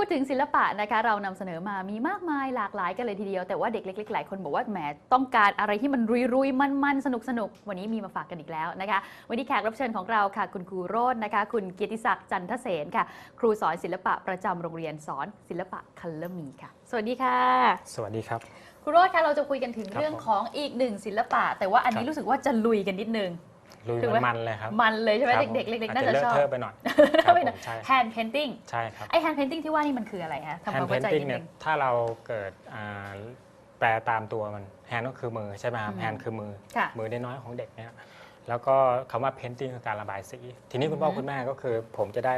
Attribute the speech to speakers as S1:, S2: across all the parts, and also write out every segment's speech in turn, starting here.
S1: พูดถึงศิลปะนะคะเรานำเสนอมามีมากมายหลากหลายกันเลยทีเดียว แต่ว่าเด็กเล็กๆหลายคนบอกว่าแหมต้องการอะไรที่มันรุยๆ มันๆ สนุกๆวันนี้มีมาฝากกันอีกแล้วนะคะ วันนี้แขกรับเชิญของเราค่ะ คุณครูโรจน์นะคะ คุณเกียรติศักดิ์จันทเสนค่ะ ครูสอนศิลปะประจำโรงเรียนสอนศิลปะคัลเลอร์มีค่ะ สวัสดีค่ะ
S2: สวัสดีครับ
S1: ครูโรจน์คะเราจะคุยกันถึง
S2: ครับ
S1: เรื่อง
S2: ผม
S1: ของอีกหนึ่งศิลปะ แต่ว่าอันนี้
S2: ครับ
S1: รู้สึกว่าจะลุยกันนิดนึง
S2: ลุย
S1: ถูกไหม
S2: มันๆเลยครับ
S1: มันเลยใช่ไหม
S2: ครับ
S1: เด็กๆเล็กๆน่า
S2: อ
S1: จะ
S2: เล
S1: ช
S2: อะ
S1: อบ
S2: เทอะไปหน่อย
S1: ถ้าเป็น
S2: ครับผมใช่
S1: แฮนด์เพนติ้ง
S2: ใช่ครับ
S1: ไอแฮนด์เพนติ้งที่ว่านี่มันคืออะไรฮะทำความ
S2: แฮนด์เพ
S1: เข้านใจ
S2: ติ้ง
S1: นิด
S2: เนี่
S1: นึ
S2: ย
S1: ง
S2: ถ้าเราเกิดอ่าแปลตามตัวมันแฮนด์ก็คือมือใช่ไหมครับ
S1: อืม
S2: แฮนด์คือมือ
S1: ค่ะ
S2: มือน้อยๆของเด็กเนี่ยแล้วก็คำว่าเพนติ้งคือการระบายสี ทีนี้คุณพ่อ
S1: อือฮึ
S2: คุณแม่ก็คือ ผมจะได้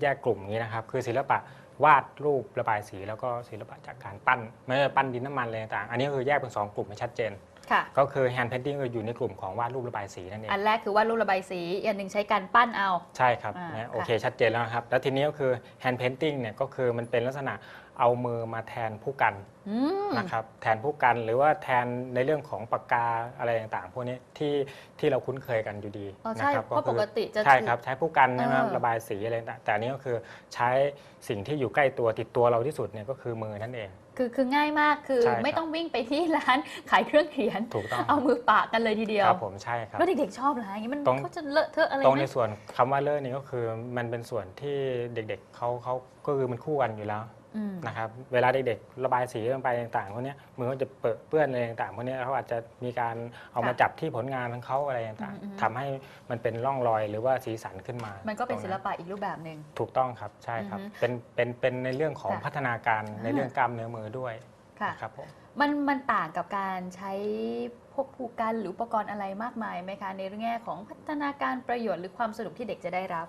S2: แยกกลุ่มอย่างนี้นะครับ คือศิลปะวาดรูประบายสี แล้วก็ศิลปะจากการปั้น ไม่ว่าปั้นดินน้ำมันอะไรต่างๆอันนี้ก็คือแยกเป็นสองกลุ่มให้ชัดเจน
S1: ค่ะ
S2: ก็คือแฮนด์เพนติ้งก็อยู่ในกลุ่มของวาดรูประบายสีนั่นเอง
S1: อันแรกคือวาดรูประบายสีอีกอันหนึ่งใช้การปั้นเอา
S2: ใช่ครับ
S1: อ่า
S2: นะ
S1: ค่ะ
S2: โอเคชัดเจนแล้วนะครับ แล้วทีนี้ก็คือ hand painting เนี่ยก็คือมันเป็นลักษณะเอามือมาแทนผู้กัน
S1: อืม
S2: นะครับแทนผู้กันหรือว่าแทนในเรื่องของปากกาอะไรต่างๆ พวกนี้ที่ที่เราคุ้นเคยกันอยู่ดี
S1: อ๋อ
S2: นะ
S1: ใช่
S2: ครับ
S1: เพราะปกติจะ
S2: ใช่ครับใช้ผู้กันนะครับ
S1: เออ
S2: ระบายสีอะไรต่างๆแต่อันนี้ก็คือใช้สิ่งที่อยู่ใกล้ตัวติดตัวเราที่สุดเนี่ยก็คือมือนั่นเอง
S1: คือคือง่ายมากคือ
S2: ใช่ครับ
S1: ไม่ต้องวิ่งไปที่ร้านขายเครื่องเขียน
S2: ถูกต้อง
S1: เอามือปะกันเลยทีเดียว
S2: ครับผมใช่ครับ
S1: แล้วเด็กๆชอบเหรอฮะอย่างนี้มัน
S2: ตรง
S1: เขาจะเลอะเทอะอะไร
S2: ตรง
S1: ไหม
S2: ในส่วนคำว่าเลิศนี่ก็คือมันเป็นส่วนที่เด็กๆเขาเขาก็คือมันคู่กันอยู่แล้ว
S1: อืม
S2: นะครับเวลาเด็กๆระบายสีลงไปต่างๆพวกเนี้ยมือเขาจะเปิดเปื้อนอะไรต่างๆพวกเนี้ยเขาอาจจะมีการเอามา
S1: ค่ะ
S2: จับที่ผลงานของเขาอะไรต่าง
S1: อืมอืม
S2: ๆทำให้มันเป็นร่องรอยหรือว่าสีสันขึ้นมา
S1: มันก็เป็น
S2: ตรง
S1: ศิลปะอีกรูปแบบหนึ่ง
S2: ถูกต้องครับใช่ครับ
S1: อือฮึ
S2: เป็นเป็นเป็นในเรื่องของ
S1: ค่ะ
S2: พัฒนาการ
S1: อ่า
S2: ในเรื่องกล้ามเนื้อมือด้วย
S1: ค่ะ
S2: นะครับผม
S1: มันมันต่างกับการใช้พวกผูกกันหรืออุปกรณ์อะไรมากมายไหมคะในแง่ของพัฒนาการประโยชน์หรือความสนุกที่เด็กจะได้รับ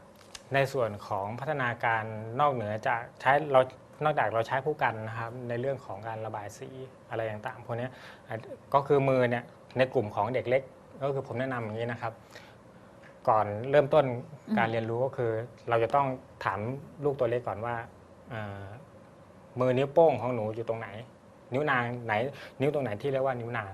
S2: ในส่วนของพัฒนาการนอกเหนือจากใช้เรา นอกจากเราใช้ผู้กันนะครับในเรื่องของการระบายสีอะไรต่างๆพวกนี้ก็คือมือเนี่ยในกลุ่มของเด็กเล็ก ก็คือผมแนะนำอย่างนี้นะครับ ก่อนเริ่มต้นการเรียนรู้ก็คือ เราจะต้องถามลูกตัวเล็กก่อนว่ามือนิ้วโป้งของหนูอยู่ตรงไหน นิ้วนางไหน นิ้วตรงไหนที่เรียกว่านิ้วนาง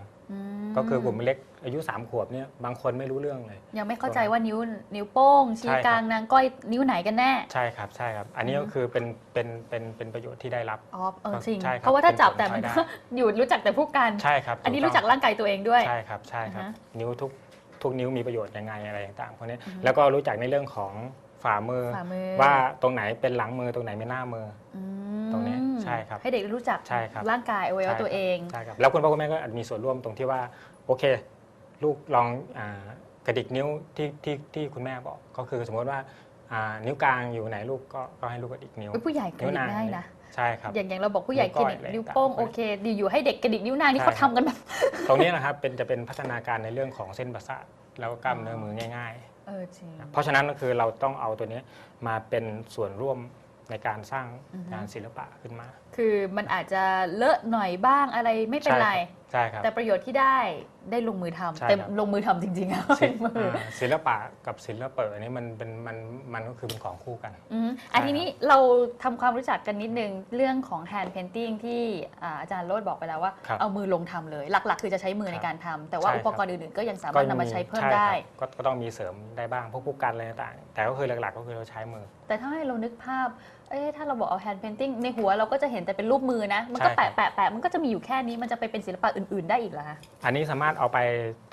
S2: ก็คือกลุ่มเล็กอายุสามขวบเนี่ยบางคนไม่รู้เรื่องเลย
S1: ยังไม่เข้าใจว่านิ้วนิ้วโป้งชี้
S2: ใช่ครับ
S1: กลางนางก้อยนิ้วไหนกันแน่
S2: ใช่ครับใช่ครับ อันนี้
S1: อื
S2: ก็
S1: ม
S2: คือเป็นเป็นเป็นเป็นประโยชน์ที่ได้รับ
S1: อ๋อเออจริง
S2: ใช่ครับ
S1: เพราะว่าถ้าจับ
S2: เป็นผล
S1: แต่มัน
S2: พลอย
S1: ก็
S2: ได้
S1: อยู่รู้จักแต่ผู้กัน
S2: ใช่ครับ
S1: อันนี้
S2: ถู
S1: รู้จัก
S2: ต้ง
S1: ร่างกายตัวเองด้วย
S2: ใช่ครับใช่ครับ
S1: อ่าฮะ
S2: นิ้วทุกทุกนิ้วมีประโยชน์ยังไงอะไรต่างๆพวกนี้
S1: อือฮึ
S2: แล้วก็รู้จักในเรื่องของฝ่ามือ
S1: ฝ่ามือ
S2: ว่าตรงไหนเป็นหลังมือตรงไหนเป็นหน้ามือ
S1: อืม
S2: ตรงนี้ ใช่ครับ
S1: ให้เด็กรู้จัก
S2: ใช่ครับ
S1: ร่างกายอวัยวะ
S2: ใช่ครับ
S1: ตัวเอง
S2: ใช่ครับแล้วคุณพ่อคุณแม่ก็อาจมีส่วนร่วมตรงที่ว่าโอเค ลูกลองอากระดิกนิ้วที่ที่ที่คุณแม่บอกก็คือสมมติว่าอ่านิ้วกลางอยู่ไหนลูกก็ก็ให้ลูกกระดิกนิ้ว
S1: เฮ้ยผู้ใหญ่กระดิกได้นะ
S2: ใช่ครับ
S1: อย่างอย่างเราบอกผู้ใหญ่
S2: นิ้
S1: ก
S2: วก้
S1: ระ
S2: อย
S1: ดิก
S2: อะไร
S1: นิ้วโป้ง
S2: ต่างๆ
S1: โอเค ดีอยู่ให้เด็กกระดิกนิ้วนางนี่
S2: ใช่
S1: เขาทำกันแบบ
S2: ตรงนี้นะครับเป็นจะเป็นพัฒนาการในเรื่องของเส้นประสาทแล้วก็กล้ามเนื้อมือง่ายๆ
S1: เออจริง
S2: เพราะฉะนั้นก็คือเราต้องเอาตัวนี้มาเป็นส่วนร่วม ในการสร้าง
S1: อือฮึ
S2: งานศิลปะขึ้นมา
S1: คือมันอาจจะเลอะหน่อยบ้างอะไรไม่เป็นไร
S2: ใช่ครับ
S1: แต่ประโยชน์ที่ได้ได้ลงมือทำ
S2: ใช่ครับ
S1: เต็มลงมือทำจริงๆอะ
S2: ศิ
S1: เป็นมือ
S2: อ่าศิลปะกับศิลปะนี่มันเป็นมันมันก็คือเป็นของคู่กัน
S1: อืมอันทีนี้เราทำความรู้จักกันนิดนึงเรื่องของ hand painting ที่อ่าอาจารย์โรดบอกไปแล้วว่า
S2: ครับ
S1: เอามือลงทำเลย หลักๆ คือจะใช้มือ
S2: ครับ
S1: ในการทำแต่ว่า
S2: ใช่
S1: อุปกรณ์อื่นๆก็ยังสามารถ
S2: ก็
S1: นำมาใช้เพิ่ม
S2: ช่
S1: ได้
S2: ครับก็ก็ต้องมีเสริมได้บ้างพวกคู่กันอะไรต่างๆแต่ก็คือหลักๆ ก็คือเราใช้มือ
S1: แต่ถ้าให้เรานึกภาพ เอ๊ะถ้าเราบอกเอา hand painting ในหัวเราก็จะเห็นแต่เป็นรูปมือนะ มันก็
S2: ใช่ครั
S1: แปะ
S2: บ
S1: แปะแปะมันก็จะมีอยู่แค่นี้มันจะไปเป็นศิลปะอื่น ๆ ได้อีกเหรอคะ
S2: อันนี้สามารถเอาไป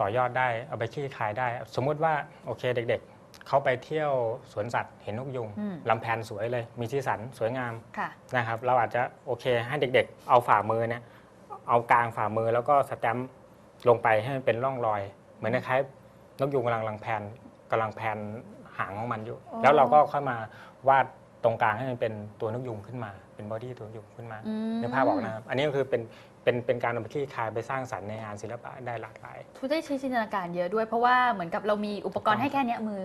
S2: ต่อยอดได้เอาไปคลี่คลายได้ สมมุติว่าโอเคเด็ก ๆ เขาไปเที่ยวสวนสัตว์เห็นนกยุง
S1: อืม
S2: ลำแพนสวยเลย มีสีสันสวยงาม
S1: ค่ะ
S2: นะครับเราอาจจะโอเคให้เด็ก ๆ เอาฝ่ามือเนี่ยเอากลางฝ่ามือแล้วก็สแตมป์ลงไปให้มันเป็นร่องรอย เหมือนคล้ายๆนกยูงกำลังลังแพนกำลังแพนหางของมันอยู่
S1: อ๋อ
S2: แล้วเราก็ค่อยมาวาด ตรงกลางให้มันเป็นตัวนกยุงขึ้นมา เป็นบอดี้ตัวนกยุงขึ้นมา
S1: อืม
S2: ในกภาพบอกนะครับ อันนี้ก็คือเป็นเป็นเป็นการเอาไปคลี่คลายไปสร้างสรรค์ในงานศิลปะได้หลากหลาย
S1: ทุกได้ใช้จินตนาการเยอะด้วยเพราะว่าเหมือนกับเรามีอุปกรณ์ให้แค่เนี้ยมือ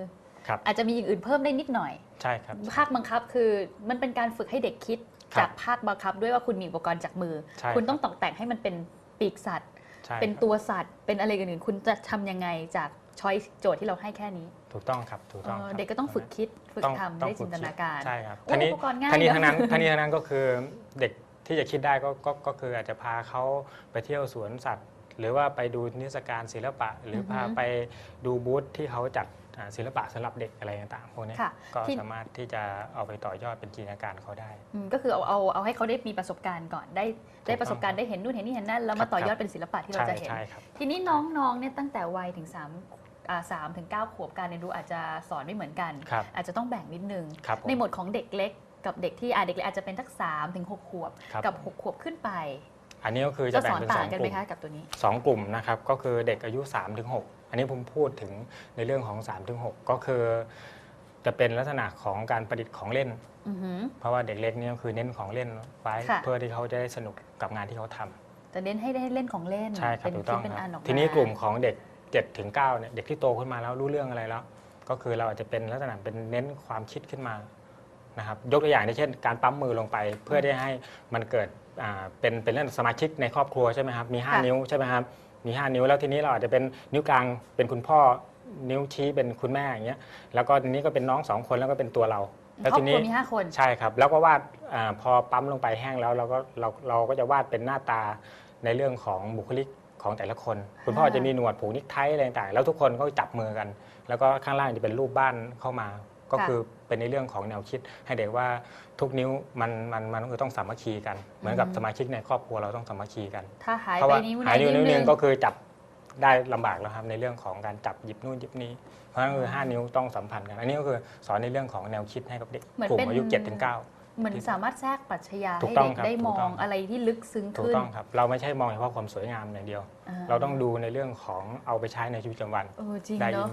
S2: ครับ
S1: อาจจะมีอย่างอื่นเพิ่มได้นิดหน่อย
S2: ใช่ครับ
S1: ภาคบังคับคือมันเป็นการฝึกให้เด็กคิด
S2: ครับ
S1: จากภาคบังคับ ด้วยว่าคุณมีอุปกรณ์จากมือ
S2: ใช่
S1: คุณต้อง
S2: รับ
S1: ตกแต่งให้มันเป็นปีกสัตว์
S2: ใช่
S1: เป็น
S2: ครับ
S1: ตัวสัตว์ เป็นอะไรอื่นๆคุณจะทำยังไงจากช้อยโจทย์ที่เราให้แค่นี้
S2: ถูกต้องครับถูกต้อง
S1: เออ
S2: ครับ
S1: เด็กก็ต้องฝึกคิดฝึก
S2: ต้อง
S1: ทำ
S2: ต้อง
S1: ได้
S2: ฝึ
S1: จินตนาการ
S2: ใช่ครับ
S1: โอ้
S2: ทีนี้
S1: อุปกรณ์ง่าย
S2: ทั้งนี้
S1: เนอะ
S2: ทั้งนั้นทั้งนี้ทั้งนั้นก็คือเด็กที่จะคิดได้ก็ก็ก็คืออาจจะพาเขาไปเที่ยวสวนสัตว์ หรือว่าไปดูนิทรรศการศิลปะ หรืออ
S1: อฮึ
S2: พาไปดูบูธที่เขาจัดอ่าศิลปะสำหรับเด็กอะไรต่างๆพวกเนี้ย
S1: ค่ะ
S2: ก็
S1: ที่
S2: สามารถที่จะเอาไปต่อยอดเป็นจินตนาการเขาได้
S1: อืมก็คือเอาเอาเอาให้เขาได้มีประสบการณ์ก่อนได้ได้
S2: ถูกต้อง
S1: ประสบการณ์ได้เห็นนู่นเห็นนี่เห็นนั่นแล้ว
S2: ครั
S1: มา
S2: บ
S1: ต่อยอ
S2: ครั
S1: ด
S2: บ
S1: เป็นศิลปะที่เรา
S2: ใช่
S1: จะเห็น
S2: ใช่ครับ
S1: ทีนี้น้องๆเนี่ยตั้งแต่วัยถึง3อ่า สามถึงเก้าขวบการเรียนรู้อาจจะสอนไม่เหมือนกัน
S2: ครับ
S1: อาจจะต้องแบ่งนิดนึง
S2: ครับผม
S1: ในหมวดของเด็กเล็กกับเด็กที่อ่าเด็กเล็กอาจจะเป็นทักสามถึงหกขวบ
S2: ครับ
S1: กับหกขวบขึ้นไป
S2: อันนี้ก็คือ
S1: จะ
S2: จะแบ่
S1: ส
S2: ง
S1: อน
S2: เป็น
S1: ต่า
S2: สองง
S1: กัน
S2: ก
S1: ไหม
S2: ลุ่ม
S1: คะกับตัวนี้
S2: สองกลุ่มนะครับก็คือเด็กอายุ3-6ถึง6อันนี้ผมพูดถึงในเรื่องของ3-6ถึง6ก็คือ จะเป็นลักษณะของการประดิษฐ์ของเล่น
S1: อือหือ
S2: เพราะว่าเด็กเล็กเนี่ยก็คือเน้นของเล่นไว้
S1: ค่ะ
S2: เพื่อที่เขาจะได้สนุกกับงานที่เขาทำ
S1: จะเน้นให้ได้เล่นของเล่น
S2: ใช่ครับ
S1: เป็น
S2: ถูกต้อง
S1: ชิ้นเป็น
S2: ค
S1: อั
S2: รั
S1: นออบกมา
S2: ทีนี้กลุ่มของเด็ก 7ถึง9เนี่ยเด็กที่โตขึ้นมาแล้วรู้เรื่องอะไรแล้ว ก็คือเราอาจจะเป็นลักษณะเป็นเน้นความคิดขึ้นมานะครับยกตัวอย่างเช่น การปั๊มมือลงไปเพื่อที่ให้มันเกิดอ่าเป็นเป็นเรื่องสมาชิกในครอบครัวใช่ไหมครับมี 5 นิ้วใช่ไหมครับมี 5 นิ้วแล้วทีนี้เราอาจจะเป็นนิ้วกลางเป็นคุณพ่อนิ้วชี้เป็นคุณแม่อย่างเงี้ยแล้วก็ทีนี้ก็เป็นน้องสองคนแล้วก็เป็นตัวเราแล้ว
S1: ครอบ
S2: ที
S1: ค
S2: นี้
S1: รัวมีห้าคน
S2: ใช่ครับ แล้วก็วาดอาพอปั๊มลงไปแห้งแล้วเราก็เราเราก็จะวาดเป็นหน้าตาในเรื่องของบุคลิก ของแต่ละคน คุณพ่อ
S1: อ่า
S2: จะมีหนวดผูกนิกไทอะไรต่างๆแล้วทุกคนก็จับมือกัน แล้วก็ข้างล่างจะเป็นรูปบ้านเข้ามา ก็คือเป็นในเรื่องของแนวคิด ให้เด็กว่าทุกนิ้วมันมันมันคือต้องสามัคคีกัน เหมือนกับสมาชิกในครอบครัวเราต้องสามัคคีกัน
S1: ถ้าหาย
S2: เพราะ
S1: ไป
S2: ว่า
S1: นิ้วไหน
S2: หายนิ้วนิ้วห
S1: ห
S2: นึ
S1: นึ่
S2: ง
S1: ง
S2: ก็คือจับได้ลำบากแล้วครับในเรื่องของการจับหยิบนู่นหยิบนี้ เพราะฉะนั้นคือ 5 นิ้วต้องสัมพันธ์กัน อันนี้ก็คือสอนในเรื่องของแนวคิดให้กับเด็ก
S1: เหมือน
S2: กลุ่ม
S1: เป็น
S2: อายุ7ถึง9
S1: เหมือนสามารถแทรกปรัชญา
S2: ถู
S1: ให้
S2: กต้อง
S1: เด็ก
S2: ครับ
S1: ได้ม
S2: ถู
S1: อก
S2: ต้องง
S1: อะไรที่ลึกซึ้ง
S2: ถูก
S1: ขึ้น
S2: ต้องครับ เราไม่ใช่มองเฉพาะความสวยงามอย่างเดียว เราต้องดูในเรื่องของเอาไปใช้ในชีวิตประจำวัน
S1: เออจริง
S2: ได้
S1: เนาะ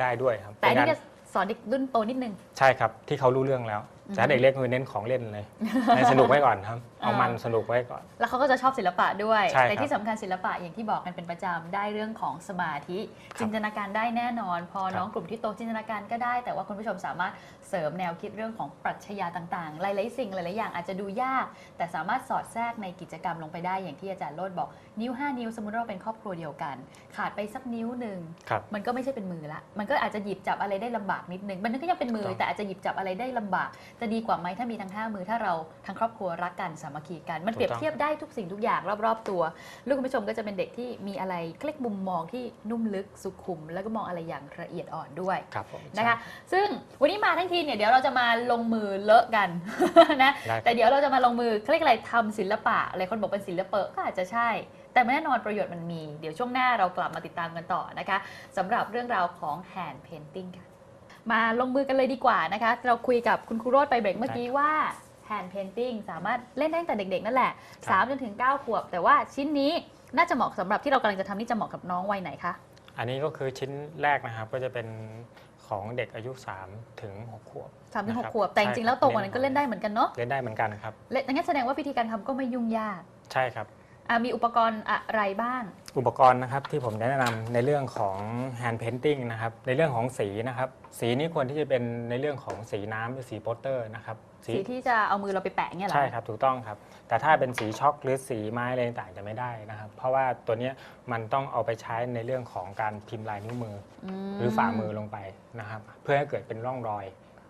S2: ได้ด้วยครับ
S1: แต่อันนี้
S2: เป็
S1: จะสอนเด็กรุ่นโตนิดนึง
S2: ใช่ครับที่เขารู้เรื่องแล้ว
S1: อืม
S2: แต่ถ้าเด็กเล็กคือเน้นของเล่นเลยให้สนุกไว้ก่อนครับ เอามัน
S1: อ่า
S2: สนุกไว้ก่อน
S1: แล้วเขาก็จะชอบศิลปะด้วย
S2: ใช่ครับ
S1: แต่ที่สำคัญศิลปะอย่างที่บอกกันเป็นประจำได้เรื่องของสมาธิ
S2: ครับ
S1: จินตนาการได้แน่นอน พอ
S2: ครับ
S1: น้องกลุ่มที่โตจินตนาการก็ได้ แต่ว่าคุณผู้ชมสามารถเสริมแนวคิดเรื่องของปรัชญาต่างๆ หลายๆสิ่งหลายๆอย่างอาจจะดูยาก แต่สามารถสอดแทรกในกิจกรรมลงไปได้อย่างที่อาจารย์โลดบอก นิ้ว 5 นิ้วสมมติว่าเราเป็นครอบครัวเดียวกัน ขาดไปสักนิ้วหนึ่ง
S2: ครับ
S1: มันก็ไม่ใช่เป็นมือละมันก็อาจจะหยิบจับอะไรได้ลำบากนิดนึงมันก็ยังเป็นมือ
S2: ถูกต้อง
S1: แต่อาจจะหยิบจับอะไรได้ลำบากจะดีกว่าไหมถ้ามีทั้งห้ามือถ้าเราทั้งครอบครัวรักกันสามัคคีกัน มันเปรียบเทียบได้ทุกสิ่งทุกอย่างรอบๆตัว ลูกคุณผู้ชมก็จะเป็นเด็กที่มีอะไรเคล็กมุมมองที่นุ่มลึกสุขุม แล้วก็มองอะไรอย่างละเอียดอ่อนด้วย
S2: ครับผม
S1: นะคะซึ่งวันนี้มาทั้งทีเนี่ยเดี๋ยวเราจะมาลงมือเลอะกันนะ
S2: ได้
S1: แต่เดี๋ยวเราจะมาลงมือเขาเรียกอะไรทำศิลปะอะไรคนบอกเป็นศิลปะก็อาจจะใช่ แต่แน่นอนประโยชน์มันมี เดี๋ยวช่วงหน้าเรากลับมาติดตามกันต่อนะคะสำหรับเรื่องราวของ hand painting ค่ะ มาลงมือกันเลยดีกว่านะคะ เราคุยกับคุณครูโรดไปเบรกเมื่อกี้ว่า hand painting สามารถเล่นได้ตั้งแต่เด็ก ๆ นั่นแหละ
S2: ครับ
S1: 3จนถึง 9 ขวบ แต่ว่าชิ้นนี้น่าจะเหมาะสำหรับที่เรากำลังจะทำนี่จะเหมาะกับน้องวัยไหนคะ
S2: อันนี้ก็คือชิ้นแรกนะครับ ก็จะเป็นของเด็กอายุ 3 ถึง 6 ขวบ
S1: 3ถึง
S2: นะครับ
S1: 6ขวบ แต่จริงๆแล้วโตกว่านั้นก็เล่นได้เหมือนกันเนาะ
S2: เล่นได้เหมือนกันครับ
S1: และงั้นแสดงว่าวิธีการทำก็ไม่ยุ่งยาก
S2: ใช่ครับ
S1: อะมีอุปกรณ์อะไรบ้าง
S2: อุปกรณ์นะครับที่ผมจะแนะนำในเรื่องของ hand painting นะครับในเรื่องของสีนะครับ สีนี้ควรที่จะเป็นในเรื่องของสีน้ำหรือสีโปสเตอร์นะครับ
S1: สีที่จะเอามือเราไปแปะเนี่ยเหรอ
S2: ใช่ครับถูกต้องครับ แต่ถ้าเป็นสีช็อกหรือสีไม้อะไรต่างๆจะไม่ได้นะครับ เพราะว่าตัวเนี้ยมันต้องเอาไปใช้ในเรื่องของการพิมพ์ลายนิ้วมือ
S1: ม
S2: หรือฝ่ามือลงไปนะครับ เพื่อให้เกิดเป็นร่องรอย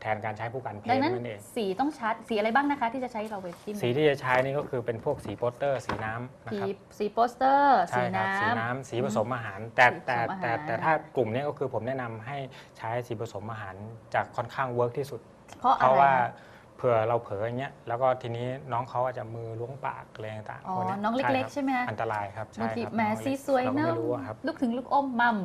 S2: แทนการใช้ผู้กันเพ้
S1: ดัง
S2: น
S1: นั้น
S2: ท์นั่นเอง
S1: สีต้องชัดสีอะไรบ้างนะคะ ที่จะใช้เราไปจิ้ม
S2: สีที่จะใช้นี่ก็คือเป็นพวกสีโปสเตอร์ สีน้ำนะ
S1: สี
S2: ครับ
S1: สีโปสเตอร์
S2: ใช่
S1: สี
S2: ครับ
S1: น้
S2: สีน้ำสีผสมอาหาร แต่
S1: สีผสม
S2: แต่
S1: อาหาร
S2: แต่แต่ถ้ากลุ่มเนี้ยก็คือผมแนะนำให้ใช้สีผสมอาหารจากค่อนข้างเวิร์กที่สุดำ
S1: เพราะ
S2: เพ
S1: อะไร
S2: ราะว่า
S1: คะ
S2: เผื่อเราเผลออย่างเงี้ยแล้วก็ทีนี้น้องเขาอาจจะมือล้วงปากอะไรต่างๆ
S1: อ๋อ
S2: พวกย
S1: น้องเล็ก ๆ
S2: ใช่
S1: ใช่ไหม
S2: ครับอันตรายครับ
S1: บาง
S2: ใช่
S1: ที
S2: ครับ
S1: แหม
S2: น้องเล็ก
S1: สีสวย
S2: เราก็
S1: เนอะ
S2: ไม่รู้อะครับ
S1: ลูกถึงลูกอมมัม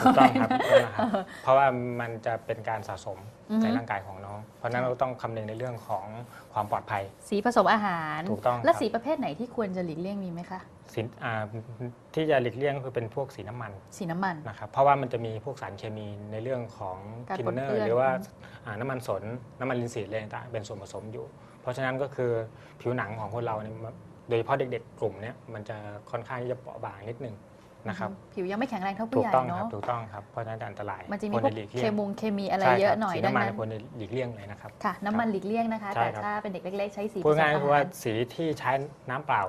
S2: ถูกต้องครับนั่นแหละครับ เพราะว่ามันจะเป็นการสะสม
S1: อือฮึ
S2: ในร่างกายของน้อง เพราะฉะนั้นเราต้องคำนึงในเรื่องของความปลอดภัย
S1: สีผสมอาหาร
S2: ถูกต้อง
S1: และ
S2: ครับ
S1: สีประเภทไหนที่ควรจะหลีกเลี่ยงมีไหมคะ
S2: สินอ่าที่จะหลีกเลี่ยงก็คือเป็นพวกสีน้ำมัน
S1: สีน้ำมัน
S2: นะครับเพราะว่ามันจะมีพวกสารเคมีในเรื่องของ
S1: การ
S2: ทิน
S1: ปน
S2: เนอ
S1: เปื้
S2: ร์
S1: อน
S2: หรือว่าอ่าน้ำมันสน น้ำมันลินซีดอะไรต่างๆเป็นส่วนผสมอยู่ เพราะฉะนั้นก็คือผิวหนังของคนเราเนี่ยโดยเฉพาะเด็กๆกลุ่มเนี้ยมันจะค่อนข้างที่จะเปราะบางนิดนึง นะครับ
S1: ผิวยังไม่แข็งแรงเท่าผู้
S2: ถู
S1: ให
S2: ก
S1: ญ่
S2: ต้องครั
S1: เนาะ
S2: บถูกต้องครับเพราะฉะนั้นจะอันตราย
S1: มันจะมี
S2: ควร
S1: พวก
S2: หลีก
S1: เค
S2: เลี่ยง
S1: มุงเคมีอะไร
S2: ใช่
S1: เย
S2: ค
S1: อะ
S2: รับ
S1: หน่อย
S2: สี
S1: ดัง
S2: น้ำมัน
S1: นั้น
S2: ควรหลีกเลี่ยงเลยนะครับ
S1: ค่ะ น้ำมันหลีกเลี่ยงนะคะ
S2: ใช่
S1: แต่
S2: ครับ
S1: ถ้าเป็นเด็กเล็ก ๆ ใช้สีผ
S2: พูด
S1: สม
S2: ง่ายๆ
S1: อา
S2: คือว่า
S1: หาร
S2: สีที่ใช้น้ำเปล่า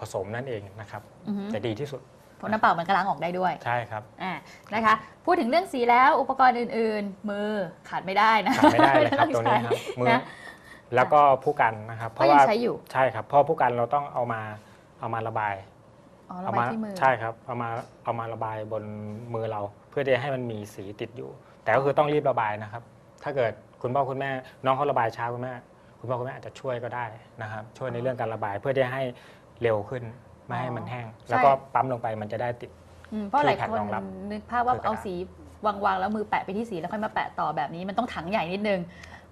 S2: ผสมนั่นเองนะครับ
S1: อือฮึ
S2: จะดีที่สุด
S1: เพราะน้ำเปล่ามันก็ล้างออกได้ด้วย
S2: ใช่ครับ
S1: อ่านะคะ พูดถึงเรื่องสีแล้วอุปกรณ์อื่น ๆ มือขาดไม่ได้นะ
S2: ขาดไม่ได้เลยครับตัวนี้ครับมือ
S1: นะ
S2: แล้วก็ผู้กันนะครับ เพ
S1: ก็
S2: ราะ
S1: ยัง
S2: ว่า
S1: ใช้อยู่
S2: ใช่ครับเพราะผู้กันเราต้องเอามาเอามาระบาย
S1: อ๋อ
S2: เอา
S1: ระบาย
S2: มา
S1: ที่มือ
S2: ใช่ครับเอามาเอามาระบายบนมือเรา เพื่อที่จะให้มันมีสีติดอยู่ แต่ก็คือต้องรีบระบายนะครับ ถ้าเกิดคุณพ่อคุณแม่ น้องเขาระบายช้าคุณแม่ คุณพ่อคุณแม่อาจจะช่วยก็ได้นะครับ ช่วยในเรื่องการระบายเพื่อที่จะให้เร็วขึ้นไม่ให้มันแห้ง แล้วก็ปั๊มลงไปมันจะได้ติด
S1: อืมเพราะหลาย
S2: ที่แผ่น
S1: คน
S2: รองรับ
S1: นึกภาพว่า
S2: คือกระดาษ
S1: เอาสีวางๆแล้วมือแปะไปที่สีแล้วค่อยมาแปะต่อแบบนี้มันต้องถังใหญ่นิดนึง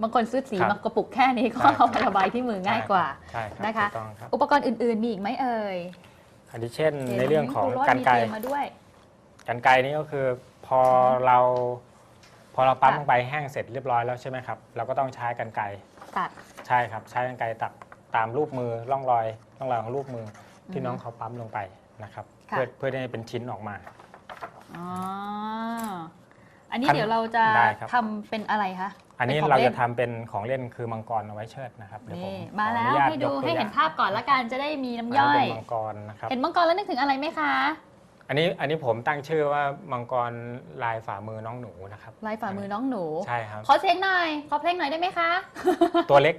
S1: บางคนซื้อสี
S2: ครับ
S1: มากระปุกแค่นี้ก็
S2: ใช่ครับ
S1: เอาไประบายที่มือง่ายกว่า
S2: ใช่ครับ
S1: นะคะ
S2: ถูกต้องครับ
S1: อุปกรณ์อื่นๆมีอีกไหมเอ่ย
S2: อันนี้เช่นในเรื่องของ
S1: ห็นคโด
S2: การไกล
S1: มีเตรียมมาด้วย
S2: กันไกลนี่ก็คือพอเราพอเราปั๊ม
S1: ค่ะ
S2: ลงไปแห้งเสร็จเรียบร้อยแล้วใช่ไหมครับเราก็ต้องใช้กันไกล
S1: ตัด
S2: ใช่ครับ ใช้กันไกลตัดตามรูปมือร่องรอยร่องรอยของรูปมือที่
S1: อือฮึ
S2: น้องเขาปั๊มลงไปนะครับ
S1: ค่ะ
S2: เพื่อเพื่อที่ให้เป็นชิ้นออกมา
S1: อ๋อ อันนี้
S2: ขั้น
S1: เดี๋ยวเราจะ
S2: ได้ครับ
S1: ทำเป็นอะไรคะ
S2: อันนี้
S1: ป็ขง
S2: เรา
S1: ล่
S2: จะทำเป็นของเล่นคือมังกรเอาไว้เชิดนะครับเดี๋ยวผม
S1: นี่
S2: ขอ
S1: มา
S2: อ
S1: แล้
S2: นุ
S1: ว
S2: ญาต
S1: ให้ดู
S2: ยกตัว
S1: ให้เห็น
S2: อย่าง
S1: ภาพก่อนละกันจะได้มีน้ำ
S2: อัน
S1: ย่
S2: นี้
S1: อย
S2: เป็นมังกรนะครับ
S1: เห็นมังกรแล้วนึกถึงอะไรไหมคะ
S2: อันนี้อันนี้ผมตั้งชื่อว่ามังกรลายฝ่ามือน้องหนูนะครับ
S1: ลายฝ่ามือน้องหนู
S2: ใช่ครับ
S1: ขอเสียงหน่อย ขอเพลงหน่อยได้ไหมคะ
S2: ตัวเล็ก